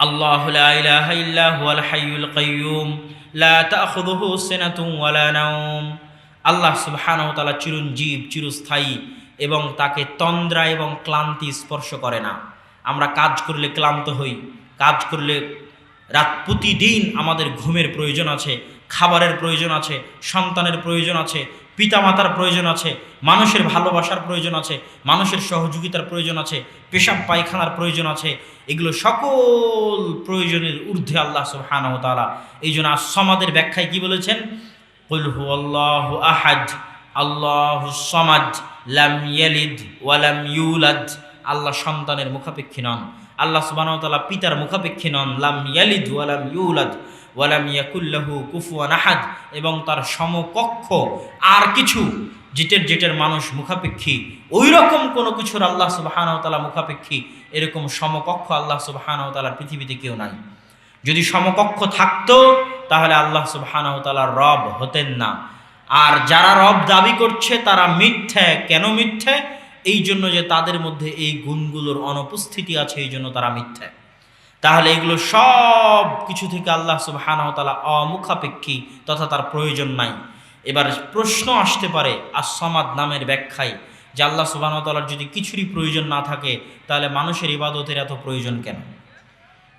الله لا إله إلا هو الحي القيوم لا تأخذه سنة ولا نوم আল্লাহ সুবহানাহু ওয়া তাআলা চিরঞ্জীব চিরস্থায়ী এবং তাকে তন্দ্রা এবং ক্লান্তি স্পর্শ করে না আমরা কাজ করলে ক্লান্ত হই কাজ করলে রাত প্রতিদিন আমাদের ঘুমের প্রয়োজন আছে খাবারের প্রয়োজন আছে সন্তানের প্রয়োজন আছে পিতামাতার প্রয়োজন আছে, মানুষের ভালোবাসার প্রয়োজন আছে, মানুষের সহযোগিতার প্রয়োজন আছে, পেশাব পায়খানার প্রয়োজন আছে, এগুলো সকল প্রয়োজনের ঊর্ধ্বে আল্লাহ সুবহানাহু তাআলা। এই জন্য সমাদের ব্যাখ্যায় কি বলেছেন? কুল আহাদ, আল্লাহু সমাদ, লাম ইয়ালিদ ওয়ালাম ইউলাদ। আল্লাহ সন্তানের মুখাপেক্ষী নন। আল্লাহ তাআলা পিতার মুখাপেক্ষী নন, লাম ইয়ালিদ ওয়ালাম ইউলাদ। ওয়ালাম ইয়াকুল্লাহু কুফুয়ান আহাদ, এবং তার সমকক্ষ আর কিছু যেটের যেটের মানুষ মুখাপেক্ষী। ওই রকম কোনো কিছুর আল্লাহ সুবহানাহু ওয়া মুখাপেক্ষী, এরকম সমকক্ষ আল্লাহ সুবহানাহু ওয়া পৃথিবীতে কেউ নাই। যদি সমকক্ষ থাকতো, তাহলে আল্লাহ সুবহানাহু ওয়া রব হতেন না। আর যারা রব দাবি করছে, তারা মিথ্যে। কেন মিথ্যে? এই জন্য যে তাদের মধ্যে এই গুণগুলোর অনুপস্থিতি আছে, এই জন্য তারা মিথ্যে। তাহলে এগুলো সব কিছু থেকে আল্লাহ তাআলা অমুখাপেক্ষী তথা তার প্রয়োজন নাই। এবার প্রশ্ন আসতে পারে আসমাদ নামের ব্যাখ্যায় যে আল্লাহ ওয়া যদি কিছুরই প্রয়োজন না থাকে, তাহলে মানুষের ইবাদতের এত প্রয়োজন কেন?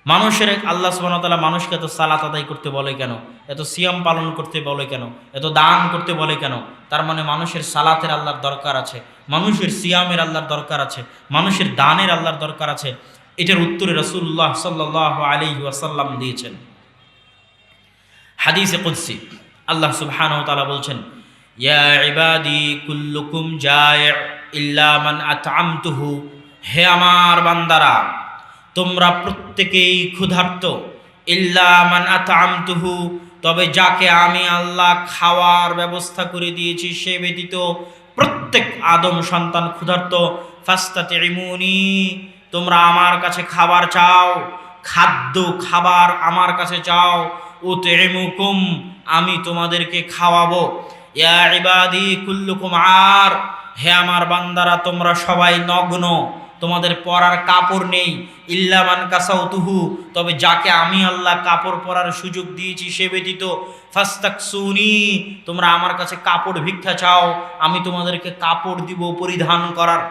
মানুষের আল্লাহ ওয়া মানুষকে এত সালাত আদায় করতে বলে কেন? এত সিয়াম পালন করতে বলে কেন? এত দান করতে বলে কেন? তার মানে মানুষের সালাতের আল্লাহর দরকার আছে, মানুষের সিয়ামের আল্লাহর দরকার আছে, মানুষের দানের আল্লাহর দরকার আছে। এটার উত্তরে রসুল্লাহ সাল্লাহ আলী ওয়াসাল্লাম দিয়েছেন। হাদিসে কুদ্সি, আল্লাহ সুবহানাহু ওয়া বলছেন হে আমার বান্দারা, তোমরা প্রত্যেকেই ক্ষুধার্ত। ইল্লা মান আতআমতুহু, তবে যাকে আমি আল্লাহ খাওয়ার ব্যবস্থা করে দিয়েছি, সে ব্যতীত প্রত্যেক আদম সন্তান ক্ষুধার্ত। ফাস্তাতে ইমুনি তোমরা আমার কাছে খাবার চাও, খাদ্য খাবার আমার কাছে চাও ও তেমুকুম আমি তোমাদেরকে খাওয়াবো। ইয়া ইবাদি কুল্লুকুম আর, হে আমার বান্দারা, তোমরা সবাই নগ্ন, তোমাদের পরার কাপড় নেই। ইল্লামান কাসাও তুহু তবে যাকে আমি আল্লাহ কাপড় পরার সুযোগ দিয়েছি, সে ব্যতীত ফাস্তাক সুনি তোমরা আমার কাছে কাপড় ভিক্ষা চাও, আমি তোমাদেরকে কাপড় দিব পরিধান করার।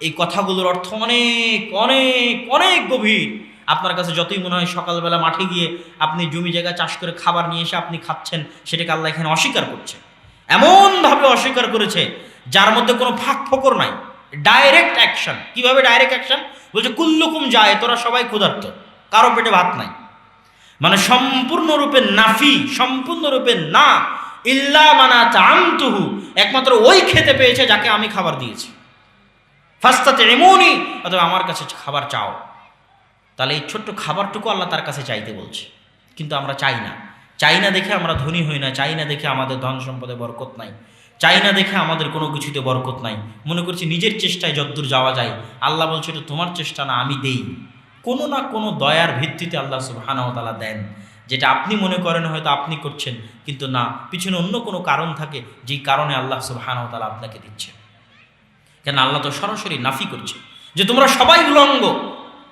এই কথাগুলোর অর্থ অনেক অনেক অনেক গভীর। আপনার কাছে যতই মনে হয় সকালবেলা মাঠে গিয়ে আপনি জমি জায়গা চাষ করে খাবার নিয়ে এসে আপনি খাচ্ছেন, সেটাকে আল্লাহ এখানে অস্বীকার করছে। এমনভাবে অস্বীকার করেছে, যার মধ্যে কোনো ফাঁক ফোকর নাই। ডাইরেক্ট অ্যাকশন কীভাবে ডাইরেক্ট অ্যাকশন বলছে, কুল্লুকুম যায়, তোরা সবাই ক্ষুধার্ত, কারও পেটে ভাত নাই। মানে সম্পূর্ণরূপে নাফি, সম্পূর্ণরূপে না, ইল্লা মানা চামতুহু একমাত্র ওই খেতে পেয়েছে যাকে আমি খাবার দিয়েছি। ফাস্তাতে এমনই অথবা আমার কাছে খাবার চাও। তাহলে এই ছোট্ট খাবারটুকু আল্লাহ তার কাছে চাইতে বলছে। কিন্তু আমরা চাই না। চাই না দেখে আমরা ধনী হই না, চাই না দেখে আমাদের ধন সম্পদে বরকত নাই। চাই না দেখে আমাদের কোনো কিছুতে বরকত নাই। মনে করছি নিজের চেষ্টায় যদ্দূর যাওয়া যায়। আল্লাহ বলছে, এটা তোমার চেষ্টা না, আমি দেই। কোনো না কোনো দয়ার ভিত্তিতে আল্লাহ সুবহানাহু তাআলা দেন। যেটা আপনি মনে করেন হয়তো আপনি করছেন, কিন্তু না, পিছনে অন্য কোনো কারণ থাকে, যেই কারণে আল্লাহ সুবহানাহু তাআলা আপনাকে দিচ্ছে। কেন আল্লাহ তো সরাসরি নাফি করছে? যে তোমরা সবাই উলঙ্গ।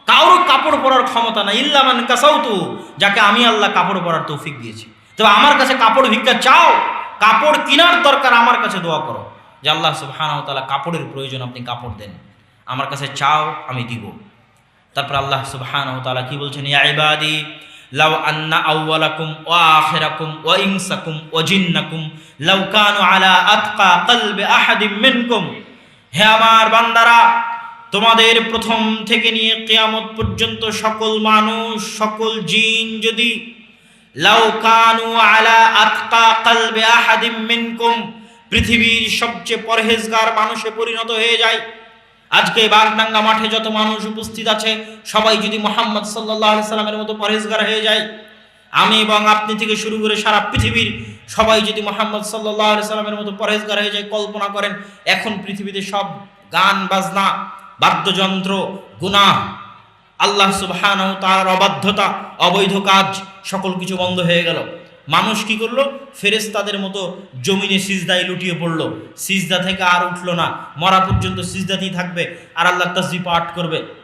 কারোর কাপড় পরার ক্ষমতা না ইল্লামান কাসাও তো যাকে আমি আল্লাহ কাপড় পরার তৌফিক দিয়েছি। তবে আমার কাছে কাপড় ভিক্ষা চাও। কাপড় কেনার দরকার আমার কাছে দোয়া করো। যে আল্লাহ সুবহানাহু তাআলা কাপড়ের প্রয়োজন আপনি কাপড় দেন। আমার কাছে চাও, আমি দিব। তারপর আল্লাহ সুবহানাহু তাআলা কি বলছেন? ইয়া ইবাদি, লাউ আন্না আউওয়ালাকুম ওয়া আখিরাকুম ওয়া ইনসাকুম ওয়া জিন্নাকুম, লাউ কানু আলা আতকা কলবি আহাদিম মিনকুম। হে আমার বান্দারা, তোমাদের প্রথম থেকে নিয়ে কেয়ামত পর্যন্ত সকল মানুষ, সকল জিন যদি লাউ কানু আলা আতকা কলবে আহাদিম মিনকুম, পৃথিবীর সবচেয়ে পরহেজগার মানুষে পরিণত হয়ে যায়। আজকে বাগডাঙ্গা মাঠে যত মানুষ উপস্থিত আছে, সবাই যদি মোহাম্মদ সাল্লাহ সাল্লামের মতো পরহেজগার হয়ে যায় আমি এবং আপনি থেকে শুরু করে সারা পৃথিবীর সবাই যদি মোহাম্মদ সাল্লাহ সাল্লামের মতো পরহেজগার হয়ে যায়, কল্পনা করেন, এখন পৃথিবীতে সব গান, বাজনা, বাদ্যযন্ত্র, গুনাহ, আল্লাহ সুবহান তার অবাধ্যতা, অবৈধ কাজ, সকল কিছু বন্ধ হয়ে গেল। মানুষ কি করল? ফেরেস্তাদের মতো জমিনে সিজদায় লুটিয়ে পড়ল। সিজদা থেকে আর উঠল না। মরা পর্যন্ত সিজদাতেই থাকবে। আর আল্লাহ তসবি পাঠ করবে।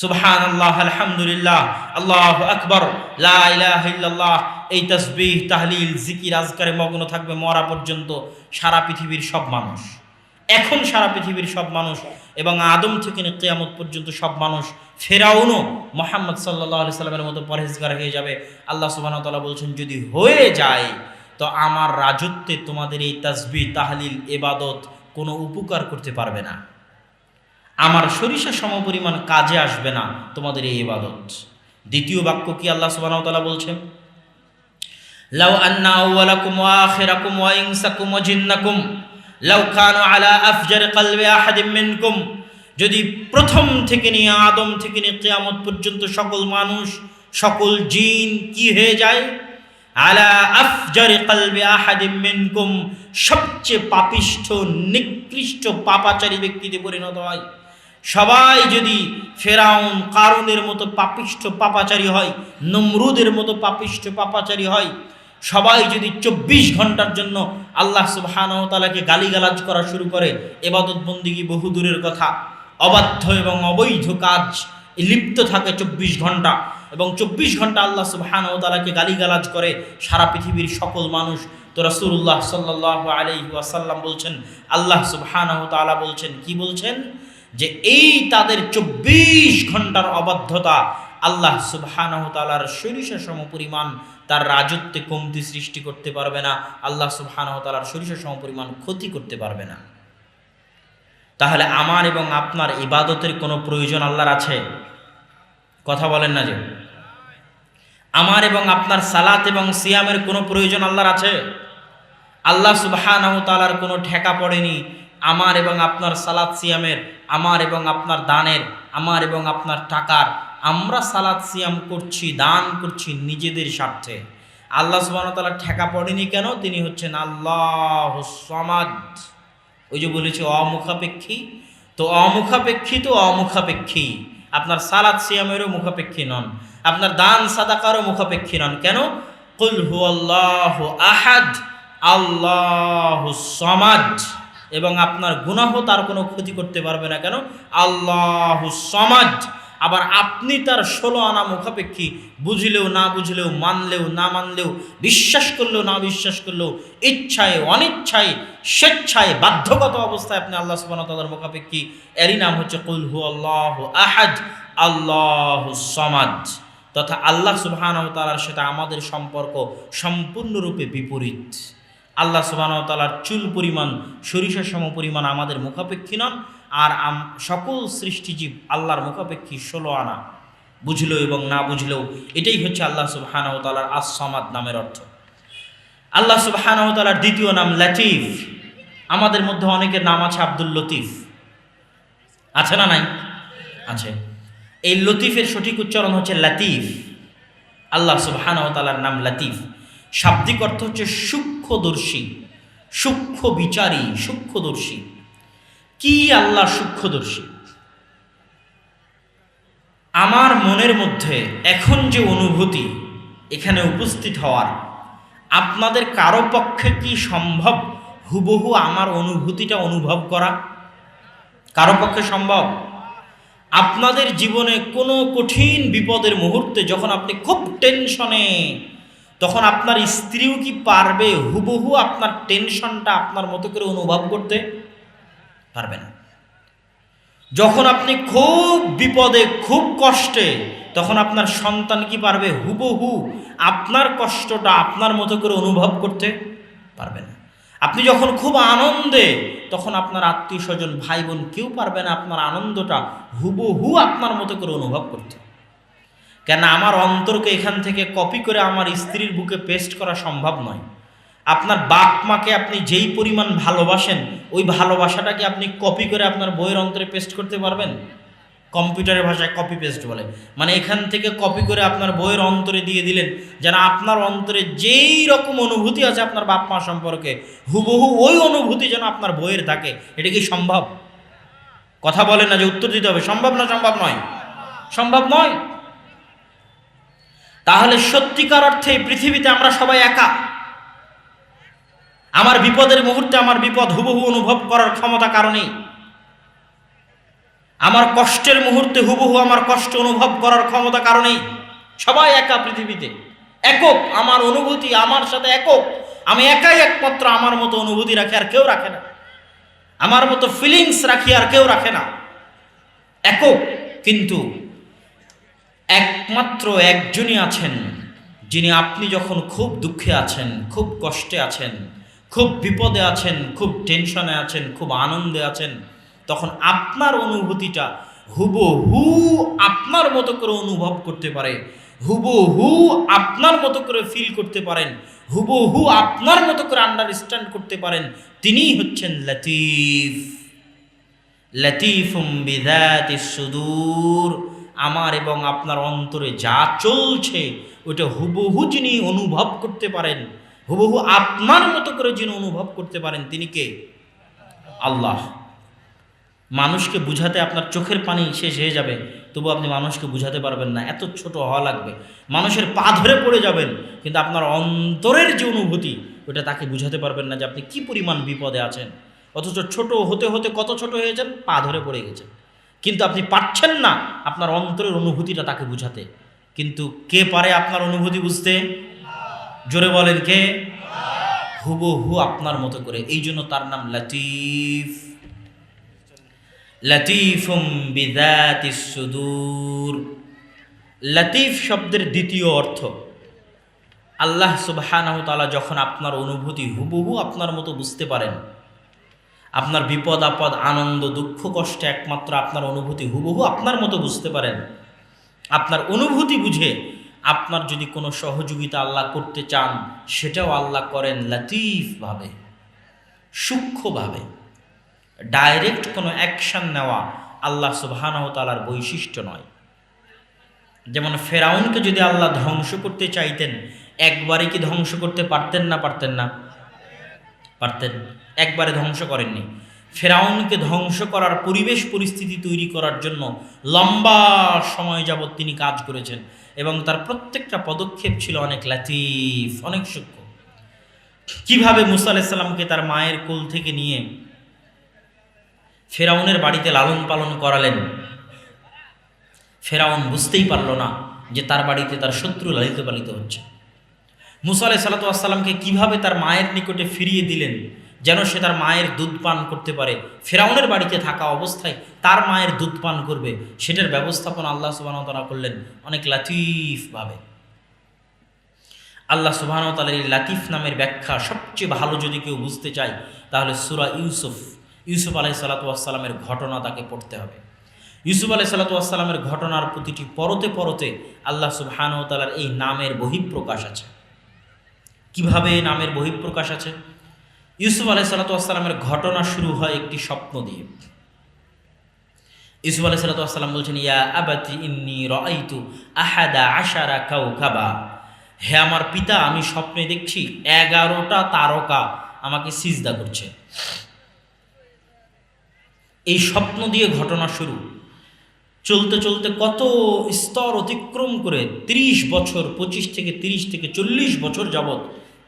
সুবহান আল্লাহ আলহামদুলিল্লাহ, আল্লাহ আকবর লাহ এই তসবিহ, তাহলিল, জিকির, আজকারে মগ্ন থাকবে মরা পর্যন্ত সারা পৃথিবীর সব মানুষ। এখন সারা পৃথিবীর সব মানুষ এবং আদম থেকে কেয়ামত পর্যন্ত সব মানুষ ফেরাউনও মোহাম্মদ সাল্লাহ আলি সাল্লামের মতো পরহেজগার হয়ে যাবে। আল্লাহ সুবাহ তাল্লাহ বলছেন, যদি হয়ে যায়, তো আমার রাজত্বে তোমাদের এই তসবি তাহলিল, এবাদত কোনো উপকার করতে পারবে না। আমার সরিষা সমপরিমাণ কাজে আসবে না তোমাদের এই ইবাদত। দ্বিতীয় বাক্য কি আল্লাহ তাআলা বলছেন? লাউ আন্না আউওয়ালাকুম ওয়া আখিরাকুম ওয়া ইনসাকুম ওয়া জিন্নাকুম, লাউ কানু আলা আফজার কলবি আহাদিম মিনকুম, যদি প্রথম থেকে নিয়ে আদম থেকে নিয়ে কিয়ামত পর্যন্ত সকল মানুষ, সকল জিন কি হয়ে যায়? আলা আফজার কলবি আহাদিম মিনকুম, সবচেয়ে পাপিষ্ঠ, নিকৃষ্ট, পাপাচারী ব্যক্তিতে পরিণত হয়। সবাই যদি ফেরাউন কারণের মতো পাপিষ্ঠ পাপাচারী হয়, নমরুদের মতো পাপিষ্ঠ পাপাচারী হয়, সবাই যদি চব্বিশ ঘণ্টার জন্য আল্লাহ সুবহানাহু তাআলাকে গালিগালাজ করা শুরু করে, এবাদত বন্দিগি বহু দূরের কথা। অবাধ্য এবং অবৈধ কাজ লিপ্ত থাকে চব্বিশ ঘণ্টা এবং চব্বিশ ঘণ্টা আল্লাহ সুবহানাহু তাআলাকে গালিগালাজ করে সারা পৃথিবীর সকল মানুষ। তো রাসূলুল্লাহ সাল্লাল্লাহু আলাইহি ওয়াসাল্লাম বলছেন, আল্লাহ সুবহানাহু তাআলা বলছেন, কি বলছেন? যে এই তাদের চব্বিশ ঘণ্টার অবাধ্যতা আল্লাহ সুবহানাহু তাআলার সরিষা সম পরিমাণ তার রাজত্বে কমতি সৃষ্টি করতে পারবে না, আল্লাহ সুবহানাহু তাআলার সরিষা সম পরিমাণ ক্ষতি করতে পারবে না। তাহলে আমার এবং আপনার ইবাদতের কোনো প্রয়োজন আল্লাহর আছে? কথা বলেন না যে। আমার এবং আপনার সালাত এবং সিয়ামের কোনো প্রয়োজন আল্লাহর আছে? আল্লাহ সুবহানাহু কোনো ঠেকা পড়েনি আমার এবং আপনার সালাদ সিয়ামের, আমার এবং আপনার দানের, আমার এবং আপনার টাকার, আমরা সালাদ সিয়াম করছি, দান করছি নিজেদের স্বার্থে। আল্লাহ সুবাহতালা ঠেকা পড়েনি কেন? তিনি হচ্ছেন আল্লাহ সমাজ ওই যে বলেছি, অমুখাপেক্ষী। তো অমুখাপেক্ষী তো অমুখাপেক্ষী। আপনার সালাদ সিয়ামেরও মুখাপেক্ষী নন। আপনার দান সাদাকারও মুখাপেক্ষী নন। কেন? কুল হু আল্লাহ আহাদ, আল্লাহ সমাজ এবং আপনার গুনাহ তার কোনো ক্ষতি করতে পারবে না। কেন? আল্লাহ সমাজ আবার আপনি তার ষোলো আনা মুখাপেক্ষী, বুঝলেও না বুঝলেও, মানলেও না মানলেও, বিশ্বাস করলেও না বিশ্বাস করলেও, ইচ্ছায়, অনিচ্ছায়, স্বেচ্ছায়, বাধ্যগত অবস্থায় আপনি আল্লাহ সুবাহতালার মুখাপেক্ষী, এরই নাম হচ্ছে কুলহু আল্লাহ আহাজ আল্লাহ সমাজ তথা আল্লাহ সুবাহান তালার সাথে আমাদের সম্পর্ক সম্পূর্ণরূপে বিপরীত। আল্লাহ সুবাহতালার চুল পরিমাণ সরিষা সম পরিমাণ আমাদের মুখাপেক্ষী নন, আর সকল সৃষ্টিজীব আল্লাহর মুখাপেক্ষী ষোলো আনা। বুঝলেও এবং না বুঝলেও এটাই হচ্ছে আল্লাহ সুবাহানাহ তালার আসমাদ নামের অর্থ। আল্লাহ সুবাহানাহ তালার দ্বিতীয় নাম লাতিফ। আমাদের মধ্যে অনেকের নাম আছে আব্দুল লতিফ। আছে না নাই? আছে। এই লতিফের সঠিক উচ্চারণ হচ্ছে লাতিফ। আল্লাহ সুবাহানাহ তালার নাম লাতিফ। শাব্দিক অর্থ হচ্ছে সূক্ষ্মদর্শী সূক্ষ্ম বিচারী সূক্ষ্মদর্শী। কি আল্লাহ সূক্ষ্মদর্শী? আমার মনের মধ্যে এখন যে অনুভূতি এখানে উপস্থিত হওয়ার, আপনাদের কারও পক্ষে কি সম্ভব হুবহু আমার অনুভূতিটা অনুভব করা? কারও পক্ষে সম্ভব? আপনাদের জীবনে কোনো কঠিন বিপদের মুহূর্তে যখন আপনি খুব টেনশনে তখন আপনার স্ত্রীও কি পারবে? হুবহু আপনার টেনশনটা আপনার মতো করে অনুভব করতে পারবে না। যখন আপনি খুব বিপদে, খুব কষ্টে, তখন আপনার সন্তান কি পারবে? হুবহু আপনার কষ্টটা আপনার মতো করে অনুভব করতে পারবে না। আপনি যখন খুব আনন্দে, তখন আপনার আত্মীয় স্বজন, ভাই বোন কেউ পারবে না আপনার আনন্দটা হুবহু আপনার মতো করে অনুভব করতে। কেন আমার অন্তরকে এখান থেকে কপি করে আমার স্ত্রীর বুকে পেস্ট করা সম্ভব নয়? আপনার বাপ মাকে আপনি যেই পরিমাণ ভালোবাসেন, ওই ভালোবাসাটাকে আপনি কপি করে আপনার বইয়ের অন্তরে পেস্ট করতে পারবেন? কম্পিউটারের ভাষায় কপি পেস্ট বলে। মানে এখান থেকে কপি করে আপনার বইয়ের অন্তরে দিয়ে দিলেন, যেন আপনার অন্তরে যেই রকম অনুভূতি আছে আপনার বাপ মা সম্পর্কে, হুবহু ওই অনুভূতি যেন আপনার বইয়ের থাকে। এটা কি সম্ভব? কথা বলেন না যে উত্তর দিতে হবে। সম্ভব না সম্ভব নয়? সম্ভব নয়? তাহলে সত্যিকার অর্থে পৃথিবীতে আমরা সবাই একা। আমার বিপদের মুহূর্তে আমার বিপদ হুবহু অনুভব করার ক্ষমতা কারণেই আমার কষ্টের মুহূর্তে হুবহু আমার কষ্ট অনুভব করার ক্ষমতা কারণেই সবাই একা পৃথিবীতে। একক, আমার অনুভূতি আমার সাথে একক। আমি একাই একমাত্র আমার মতো অনুভূতি রাখি আর কেউ রাখে না। আমার মতো ফিলিংস রাখি আর কেউ রাখে না। একক, কিন্তু একমাত্র একজনই আছেন, যিনি আপনি যখন খুব দুঃখে আছেন, খুব কষ্টে আছেন, খুব বিপদে আছেন, খুব টেনশনে আছেন, খুব আনন্দে আছেন, তখন আপনার অনুভূতিটা হুবহু আপনার মতো করে অনুভব করতে পারে, হুবহু আপনার মতো করে ফিল করতে পারেন, হুবহু আপনার মতো করে আন্ডারস্ট্যান্ড করতে পারেন, তিনিই হচ্ছেন লতিফ। লতিফুম বিদাতি সুদূর। আমার এবং আপনার অন্তরে যা চলছে ওটা হুবহু যিনি অনুভব করতে পারেন, হুবহু আপনার মতো করে যিনি অনুভব করতে পারেন, তিনি কে? আল্লাহ। মানুষকে বুঝাতে আপনার চোখের পানি শেষ হয়ে যাবে, তবু আপনি মানুষকে বুঝাতে পারবেন না, এত ছোট হওয়া লাগবে। মানুষের পা ধরে পড়ে যাবেন, কিন্তু আপনার অন্তরের যে অনুভূতি ওটা তাকে বুঝাতে পারবেন না যে আপনি কি পরিমাণ বিপদে আছেন। অথচ ছোট হতে হতে কত ছোট হয়েছেন পা ধরে পড়ে গেছেন। কিন্তু আপনি পারছেন না আপনার অন্তরের অনুভূতিটা তাকে বুঝাতে। কিন্তু কে পারে আপনার অনুভূতি বুঝতে? জোরে বলেন কে? হুবহু আপনার মতো করে। এই জন্য তার নাম লতিফ। লতিফুম সুদূর। লতিফ শব্দের দ্বিতীয় অর্থ, আল্লাহ তাআলা যখন আপনার অনুভূতি হুবহু আপনার মতো বুঝতে পারেন আপনার বিপদ, আপদ, আনন্দ, দুঃখ, কষ্টে একমাত্র আপনার অনুভূতি, হুবহু আপনার মতো বুঝতে পারেন। আপনার অনুভূতি বুঝে আপনার যদি কোনো সহযোগিতা আল্লাহ করতে চান, সেটাও আল্লাহ করেন লতিফভাবে সূক্ষ্মভাবে। ডাইরেক্ট কোনো অ্যাকশন নেওয়া আল্লাহ সুবহানাহু তাআলার বৈশিষ্ট্য নয়। যেমন ফেরাউনকে যদি আল্লাহ ধ্বংস করতে চাইতেন একবারে কি ধ্বংস করতে পারতেন না পারতেন না? পারতেন। একবারে ধ্বংস করেননি। ফেরাউনকে ধ্বংস করার পরিবেশ পরিস্থিতি তৈরি করার জন্য লম্বা সময় যাবৎ তিনি কাজ করেছেন এবং তার প্রত্যেকটা পদক্ষেপ ছিল অনেক লাতিফ, অনেক সূক্ষ্ম। কীভাবে মুসা আলাইসাল্লামকে তার মায়ের কোল থেকে নিয়ে ফেরাউনের বাড়িতে লালন পালন করালেন, ফেরাউন বুঝতেই পারল না যে তার বাড়িতে তার শত্রু লালিত পালিত হচ্ছে। মুসা আলাই সাল্লাতামকে কীভাবে তার মায়ের নিকটে ফিরিয়ে দিলেন যেন সে তার মায়ের দুধ পান করতে পারে। ফেরাউনের বাড়িতে থাকা অবস্থায় তার মায়ের দুধ পান করবে। সেটার ব্যবস্থাপনা আল্লাহ সুবাহতালা করলেন অনেক লাতিফভাবে আল্লাহ সুবাহতালের এই লাতিফ নামের ব্যাখ্যা সবচেয়ে ভালো যদি কেউ বুঝতে চায়, তাহলে সুরা ইউসুফ ইউসুফ আলাই সাল্লাতামের ঘটনা তাকে পড়তে হবে। ইউসুফ আলাই সাল্লাতামের ঘটনার প্রতিটি পরতে পরতে আল্লাহ সুবাহানতালার এই নামের বহিঃপ্রকাশ আছে। কীভাবে নামের বহিঃপ্রকাশ আছে? ইউসুফ আলাই সাল্লাতামের ঘটনা শুরু হয় একটি স্বপ্ন দিয়ে। ইউসুফ আলাই সাল্লাতাম বলছেন, ইয়া আবাতি ইন্নি রাইতু আহাদা আশারা কাউ কাবা হে আমার পিতা, আমি স্বপ্নে দেখছি এগারোটা তারকা আমাকে সিজদা করছে। এই স্বপ্ন দিয়ে ঘটনা শুরু। চলতে চলতে কত স্তর অতিক্রম করে ৩০ বছর, পঁচিশ থেকে ৩০ থেকে চল্লিশ বছর যাবৎ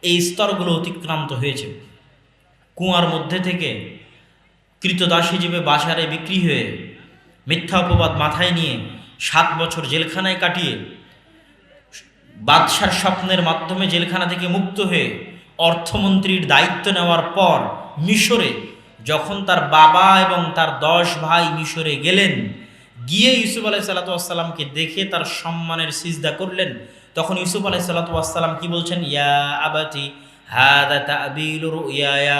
এই স্তরগুলো অতিক্রান্ত হয়েছে। কুয়ার মধ্যে থেকে কৃতদাস হিসেবে বাজারে বিক্রি হয়ে মিথ্যা অপবাদ মাথায় নিয়ে সাত বছর জেলখানায় কাটিয়ে বাদশার স্বপ্নের মাধ্যমে জেলখানা থেকে মুক্ত হয়ে অর্থমন্ত্রীর দায়িত্ব নেওয়ার পর মিশরে যখন তার বাবা এবং তার দশ ভাই মিশরে গেলেন, গিয়ে ইউসুফ আলাই সাল্লাতামকে দেখে তার সম্মানের সিজদা করলেন। তখন ইউসুফ আলাই সাল্লাতাম কি বলছেন? ইয়া আবাতি ইয়া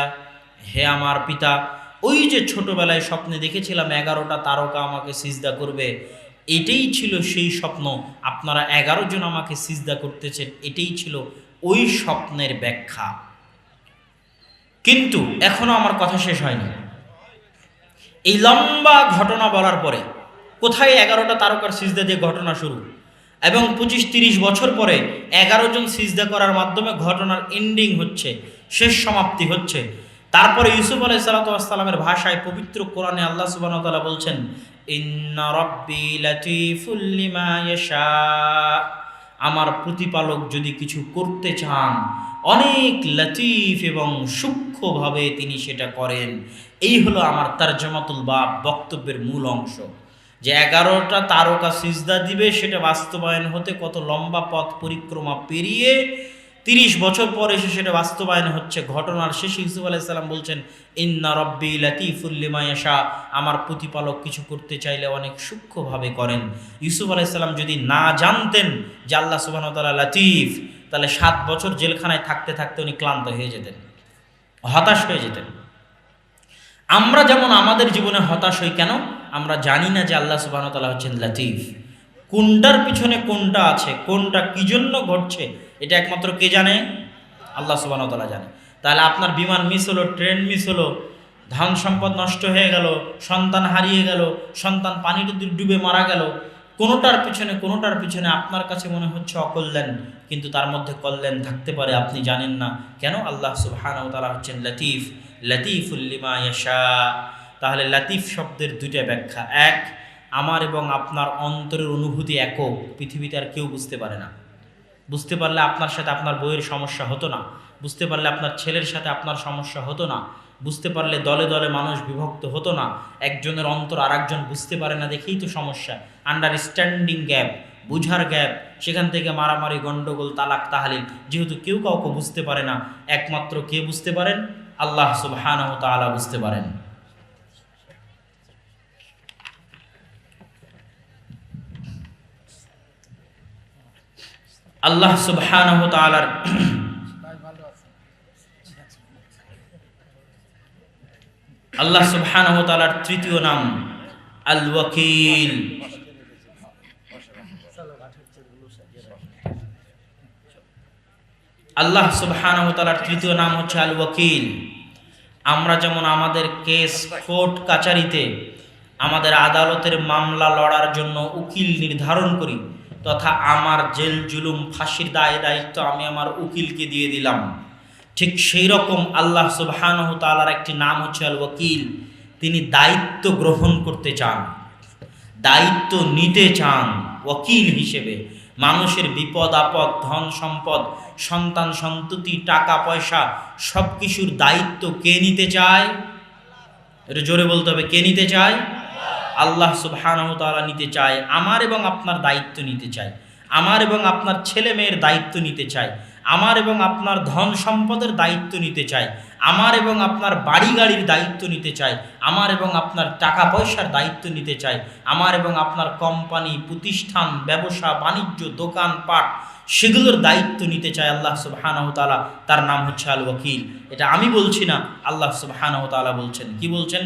হে আমার পিতা, ওই যে ছোটবেলায় স্বপ্নে দেখেছিলাম এগারোটা তারকা আমাকে সিজদা করবে, এটাই ছিল সেই স্বপ্ন। আপনারা এগারো জন আমাকে সিজদা করতেছেন, এটাই ছিল ওই স্বপ্নের ব্যাখ্যা। কিন্তু এখনও আমার কথা শেষ হয়নি। এই লম্বা ঘটনা বলার পরে কোথায় এগারোটা তারকার সিজদা দিয়ে ঘটনা শুরু? এবং পঁচিশ তিরিশ বছর পরে এগারো জন সিজদা করার মাধ্যমে ঘটনার এন্ডিং হচ্ছে, শেষ সমাপ্তি হচ্ছে। তারপরে ইউসুফ আলাই সালাতামের ভাষায় পবিত্র কোরআনে আল্লাহ সুবাহ তালা বলছেন আমার প্রতিপালক যদি কিছু করতে চান, অনেক লতিফ এবং সূক্ষ্মভাবে তিনি সেটা করেন। এই হলো আমার তার্জমাতুল বা বক্তব্যের মূল অংশ। যে এগারোটা তারকা সিজদা দিবে, সেটা বাস্তবায়ন হতে কত লম্বা পথ পরিক্রমা পেরিয়ে তিরিশ বছর পর এসে সেটা বাস্তবায়ন হচ্ছে। ঘটনার শেষে ইউসুফ আলাইসাল্লাম বলছেন, ইন্না রব্বি লাতিফুল্লিমায়াশা আমার প্রতিপালক কিছু করতে চাইলে অনেক সূক্ষ্মভাবে করেন। ইউসুফ আলাইসাল্লাম যদি না জানতেন যে আল্লাহ সুবাহ তাল্লাহ লাতিফ, তাহলে সাত বছর জেলখানায় থাকতে থাকতে উনি ক্লান্ত হয়ে যেতেন, হতাশ হয়ে যেতেন। আমরা যেমন আমাদের জীবনে হতাশ হই কেন? আমরা জানি না যে আল্লাহ সুবাহ তালা হচ্ছেন লাতিফ। কোনটার পিছনে কোনটা আছে? কোনটা কি জন্য ঘটছে? এটা একমাত্র কে জানে? আল্লাহ সুবাহ তালা জানে। তাহলে আপনার বিমান মিস হলো ট্রেন মিস হলো, ধান সম্পদ নষ্ট হয়ে গেল, সন্তান হারিয়ে গেল, সন্তান পানিতে ডুবে মারা গেল, কোনোটার পিছনে কোনোটার পিছনে আপনার কাছে মনে হচ্ছে অকল্যাণ, কিন্তু তার মধ্যে কল্যাণ থাকতে পারে, আপনি জানেন না। কেন? আল্লাহ সুবহান তালা হচ্ছেন লতিফ। লতিফুল্লিমা ইয়াশা। তাহলে লতিফ শব্দের দুইটা ব্যাখ্যা। এক, আমার এবং আপনার অন্তরের অনুভূতি একক, পৃথিবীতে আর কেউ বুঝতে পারে না। বুঝতে পারলে আপনার সাথে আপনার বইয়ের সমস্যা হতো না। বুঝতে পারলে আপনার ছেলের সাথে আপনার সমস্যা হতো না। বুঝতে পারলে দলে দলে মানুষ বিভক্ত হতো না। একজনের অন্তর আর একজন বুঝতে পারে না দেখেই তো সমস্যা। আন্ডারস্ট্যান্ডিং গ্যাপ বুঝার গ্যাপ সেখান থেকে মারামারি, গন্ডগোল, তালাক, তাহালিল, যেহেতু কেউ কাউকে বুঝতে পারে না, একমাত্র কে বুঝতে পারেন? আল্লাহ সুবহানাহু তাআলা বুঝতে পারেন। আল্লাহ সুবহানাহু তাআলার আল্লাহ সুবহানাহু তাআলার তৃতীয় নাম আল ওয়াকিল আল্লাহ সুবহানাহু তাআলার তৃতীয় নাম হচ্ছে আল ওয়াকিল আমরা যেমন আমাদের কেস কোর্ট কাচারিতে আমাদের আদালতের মামলা লড়ার জন্য উকিল নির্ধারণ করি তথা আমার জেল, জুলুম, ফাঁসির দায়, দায়িত্ব আমি আমার উকিলকে দিয়ে দিলাম। ঠিক সেই রকম আল্লাহ সুবহানাহু তাআলার একটি নাম হচ্ছে আল ওকিল তিনি দায়িত্ব গ্রহণ করতে চান, দায়িত্ব নিতে চান ওকিল হিসেবে। মানুষের বিপদ, আপদ, ধন সম্পদ, সন্তান সন্ততি, টাকা, পয়সা সব কিছুর দায়িত্ব কে নিতে চায়? এটা জোরে বলতে হবে, কে নিতে চায়? আল্লাহ সুবহানাহু তাআলা নিতে চায়, আমার এবং আপনার দায়িত্ব নিতে চায়, আমার এবং আপনার ছেলে মেয়ের দায়িত্ব নিতে চায়, আমার এবং আপনার ধন সম্পদের দায়িত্ব নিতে চায়, আমার এবং আপনার বাড়ি গাড়ির দায়িত্ব নিতে চায়, আমার এবং আপনার টাকা পয়সার দায়িত্ব নিতে চায়, আমার এবং আপনার কোম্পানি, প্রতিষ্ঠান, ব্যবসা, বাণিজ্য দোকানপাট সেগুলোর দায়িত্ব নিতে চায় আল্লাহ সুবহানাহু তাআলা, তার নাম হচ্ছে আল ওয়াকিল এটা আমি বলছি না, আল্লাহ সুবহানাহু তাআলা বলছেন। কি বলছেন?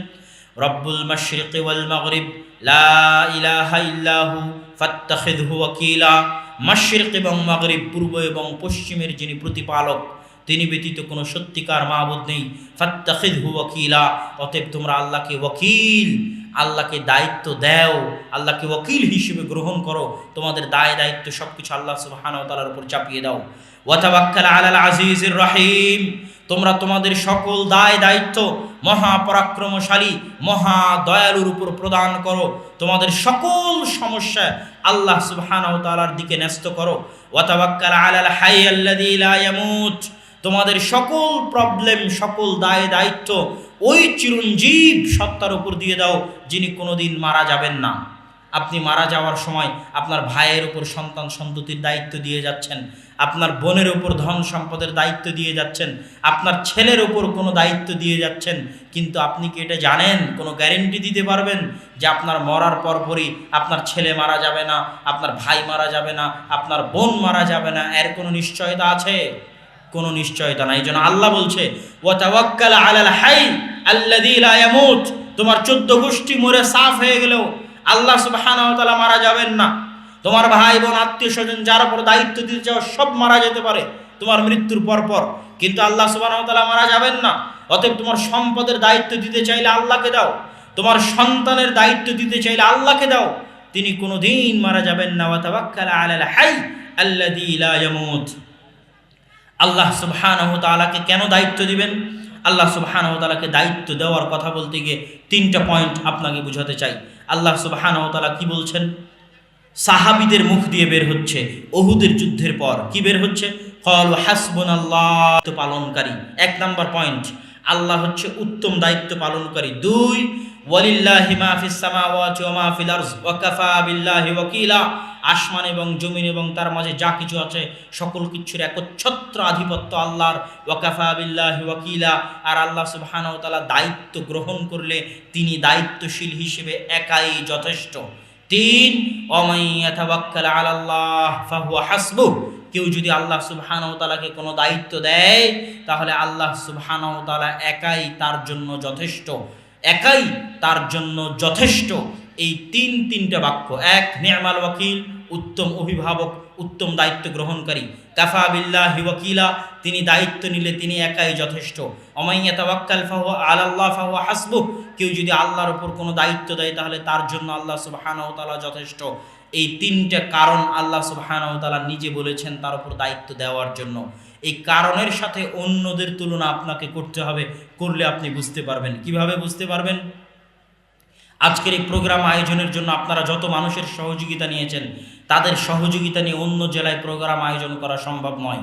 রব্বুল মাশরিক ওয়াল মাগরিব, লা ইলাহা ইল্লাহু, ফাত্তাখিযহু ওয়াকিলা। মাশরিক এবং মাগরিব পূর্ব এবং পশ্চিমের যিনি প্রতিপালক, তিনি ব্যতীত কোনো সত্যিকার মাহবুদ নেই। ফাত্তাখিযহু ওয়াকিলা, অতএব তোমরা আল্লাহকে ওয়াকিল, আল্লাহকে দায়িত্ব দাও, আল্লাহকে ওয়াকিল হিসেবে গ্রহণ করো। তোমাদের দায় দায়িত্ব সব কিছু আল্লাহ সুবহানাহু ওয়া তাআলার উপর চাপিয়ে দাও। ওয়াতাওয়াক্কাল আলাল আজিজির রহিম। তোমরা তোমাদের সকল দায় দায়িত্ব মহাপরাক্রমশালী মহা দয়ালুর উপর প্রদান করো। তোমাদের সকল সমস্যা আল্লাহ সুবহানাহু দিকে ন্যস্ত করো। ওয়াতাওয়াক্কাল আলাল হাই লা ইয়ামুত। তোমাদের সকল প্রবলেম, সকল দায় দায়িত্ব ওই চিরঞ্জীব সত্তার উপর দিয়ে দাও, যিনি কোনোদিন মারা যাবেন না। আপনি মারা যাওয়ার সময় আপনার ভাইয়ের উপর সন্তান সন্ততির দায়িত্ব দিয়ে যাচ্ছেন, আপনার বোনের উপর ধন সম্পদের দায়িত্ব দিয়ে যাচ্ছেন, আপনার ছেলের উপর কোনো দায়িত্ব দিয়ে যাচ্ছেন, কিন্তু আপনি কি এটা জানেন? কোনো গ্যারেন্টি দিতে পারবেন যে আপনার মরার পরপরই আপনার ছেলে মারা যাবে না, আপনার ভাই মারা যাবে না, আপনার বোন মারা যাবে না, এর কোনো নিশ্চয়তা আছে? কোনো নিশ্চয়তা নাই। এই জন্য আল্লাহ বলছে তোমার চোদ্দ গোষ্ঠী মরে সাফ হয়ে গেলেও আল্লাহ সুবহানাহু ওয়া তাআলা মারা যাবেন না। তোমার ভাই বোন, আত্মীয় স্বজন যার উপর দায়িত্ব দিতে চাও, সব মারা যেতে পারে, তোমার মৃত্যুর পর পর। কিন্তু আল্লাহ সুবহানাহু ওয়া তাআলা মারা যাবেন না। অতএব তোমার সম্পদের দায়িত্ব দিতে চাইলে আল্লাহকে দাও। তোমার সন্তানের দায়িত্ব দিতে চাইলে আল্লাহকে দাও। তিনি কোনো দিন মারা যাবেন না। আল্লাহ সুবহানাহু কেন দায়িত্ব দিবেন? আল্লাহ সুবহানাহু দায়িত্ব দেওয়ার কথা বলতে গিয়ে তিনটা পয়েন্ট আপনাকে বুঝাতে চাই। আল্লাহ সুবহানাহু তাআলা কি বলছেন? সাহাবিদের মুখ দিয়ে বের হচ্ছে অহুদের যুদ্ধের পর কি বের হচ্ছে? কল হাসবন আল্লাহ পালনকারী। এক নাম্বার পয়েন্ট, আল্লাহ হচ্ছে উত্তম দায়িত্ব পালনকারী। দুই, ওয়ালিল্লাহি মা ফিস সামাওয়াতি ওয়া মা ফিল আরজ, ওয়া কাফা বিল্লাহি ওয়াকিলা। আসমান এবং জমিন এবং তার মাঝে যা কিছু আছে, সকল কিছুর একচ্ছত্র আধিপত্য আল্লাহর। ওয়াকাফা বিল্লাহি ওয়াকিলা। আর আল্লাহ তাআলা দায়িত্ব গ্রহণ করলে তিনি দায়িত্বশীল হিসেবে একাই যথেষ্ট। তিন অমাইয়াতাওয়াক্কাল আলাল্লাহ ফাহুয়া হাসবুহ কেউ যদি আল্লাহ তাআলাকে কোনো দায়িত্ব দেয়, তাহলে আল্লাহ তাআলা একাই তার জন্য যথেষ্ট। একাই তার জন্য যথেষ্ট। এই তিন তিনটা বাক্য। এক নিয়মাল ওয়াকিল, উত্তম অভিভাবক, উত্তম দায়িত্ব গ্রহণকারী। কাফা বিল্লাহি ওয়াকিলা, তিনি দায়িত্ব নিলে তিনি একাই যথেষ্ট। অমাইয়া তাওয়াক্কাল ফাহুয়া আলাল্লাহ, ফাহুয়া হাসবুহ। কেউ যদি আল্লাহর ওপর কোনো দায়িত্ব দেয়, তাহলে তার জন্য আল্লাহ সুবহানাহু তাআলা যথেষ্ট। এই তিনটা কারণ আল্লাহ সুবহানাহু তাআলা নিজে বলেছেন তার উপর দায়িত্ব দেওয়ার জন্য। এই কারণের সাথে অন্যদের তুলনা আপনাকে করতে হবে, করলে আপনি বুঝতে পারবেন। কীভাবে বুঝতে পারবেন? আজকের এই প্রোগ্রাম আয়োজনের জন্য আপনারা যত মানুষের সহযোগিতা নিয়েছেন, তাদের সহযোগিতা নিয়ে অন্য জেলায় প্রোগ্রাম আয়োজন করা সম্ভব নয়।